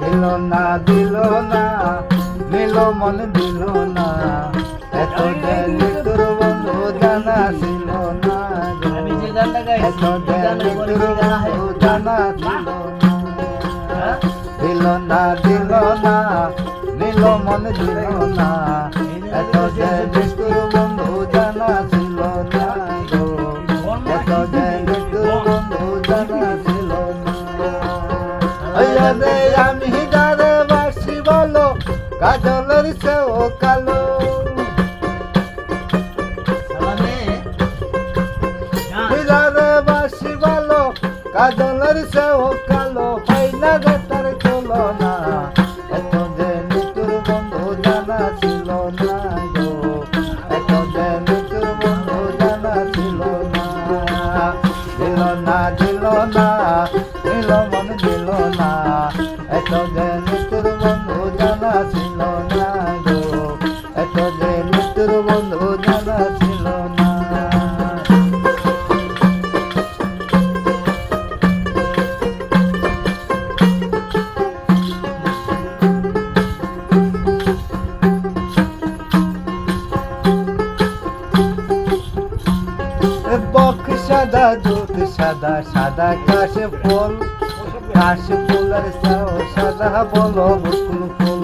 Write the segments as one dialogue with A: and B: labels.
A: দিল না দিল না নিল মন দিল না। এত দেরি তোর বন্ধু জানা ছিল না এত
B: পরে
A: তোর? বন্ধু জানা ছিল না। দিল না দিল না নিল মন দিল না। এত দেরি তোর বন্ধু জানা ছিল না এত দেরি তোর বন্ধু জানা ছিল না। কাজলের সেও কালো। গারে বাসি বলো কাজলের সেও কালো ফাইনা গেতার চলো না বক সাদা দুধ সাদা সাদা কাশে ফুল। কাশে ফুলের সাও সাদা বলো মুকুল ফুল।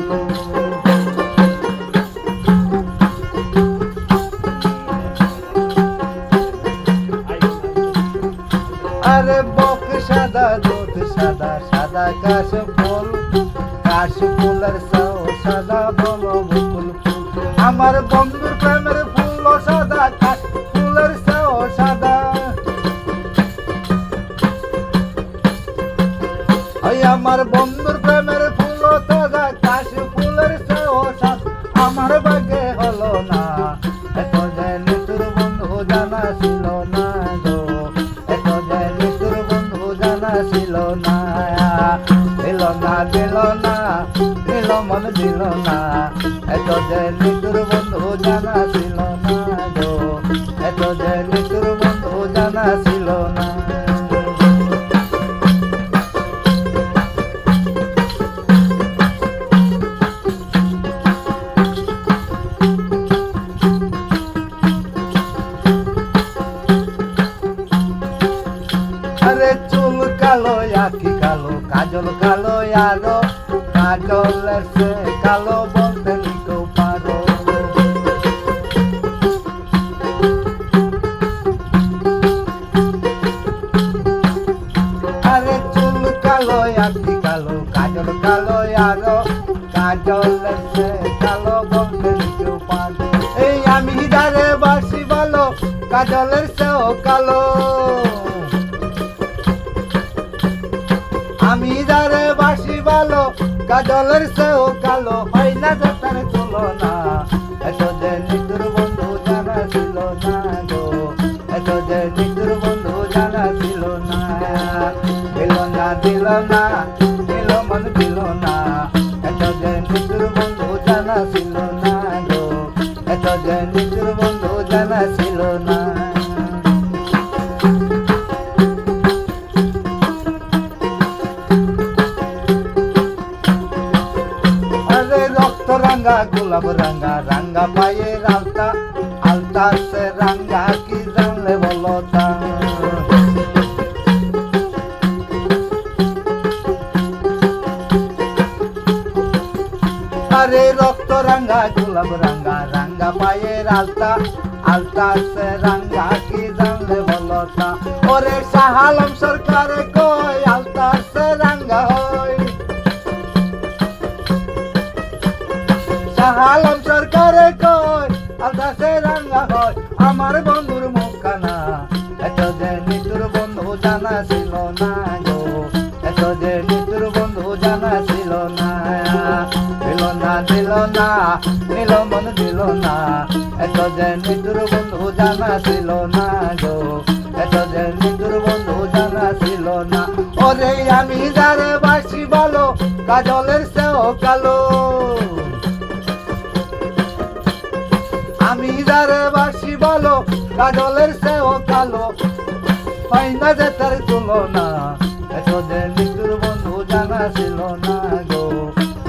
A: আরে বক সাদা দুধ সাদা সাদা কাশে ফুল। কাশে ফুলের সাও সাদা বলো মুকুল ফুল। আমার বন্ধুর প্রেমের ফুল সাদা আমার বন্ধুর প্রেমের ফুল সাদা কাশ ফুলের সাও সাদা আমার ভাগ্যে হলো না। জানা ছিল না এত যে নিতুর বন্ধু জানা ছিল না। কালো, কাজল কালো আরও কাজল সে কালো বলতে নিকো পারো আরে চুল কালো আখি কালো, কাজল কালো আরও কাজল সে কালো বলতে নিকো পারো এই আমি দারে বাসি বলো, কাজলের সেও কালো। আমি বাসি ভালো কাজলের সেও কালো না যাতার তুলনা। এত যে নিতুর বন্ধু জানা ছিল না গো এত যে নিতুর বন্ধু জানা ছিল না। দিল না দিল না, দিল মন দিল না। এত যে নিতুর বন্ধু জানা ছিল না গো এত যে নিতুর বন্ধু জানা ছিল না রাঙ্গা, গোলাপ রাঙ্গা রাঙ্গা পায়ে আলতা। আলতা সে রাঙ্গা, কি জানলে বলো তা? আরে রক্ত রাঙ্গা, গোলাপ রাঙ্গা রাঙ্গা পায়ের আলতা। আলতা সে রাঙ্গা, কি জানলে বলো তা? ওরে শাহালম সরকারে কই আলতা সে রাঙ্গা শাহালম সরকারে কই আলতা সে রাঙ্গা হয় আমার বন্ধুর মুখানা এত যে নিতুর বন্ধু জানা ছিল না গো, এত যে নিতুর বন্ধু জানা ছিল না। দিল না দিল না, দিল মন দিল না, এত যে নিতুর বন্ধু জানা ছিল না গো, এত যে নিতুর বন্ধু জানা ছিল না। ওরে আমি যারে বাসি ভালো কাজলের সেও কালো। যারে বাসি ভালো কাজলের সেও কালো। হয় না যে তার তুলনা এত যে মৃত্যুর বন্ধু জানা ছিল না গো।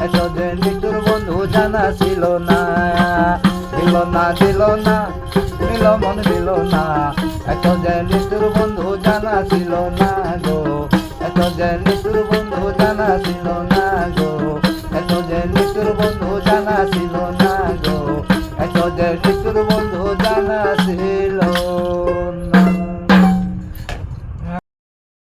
A: এত যে নিতুর বন্ধু জানা ছিল না। দিল না দিল না, দিল মন দিল না। এত যে নিতুর বন্ধু জানা ছিল না গো। এত যে নিতুর বন্ধু জানা ছিল না গো। এত যে নিতুর বন্ধু জানা ছিল না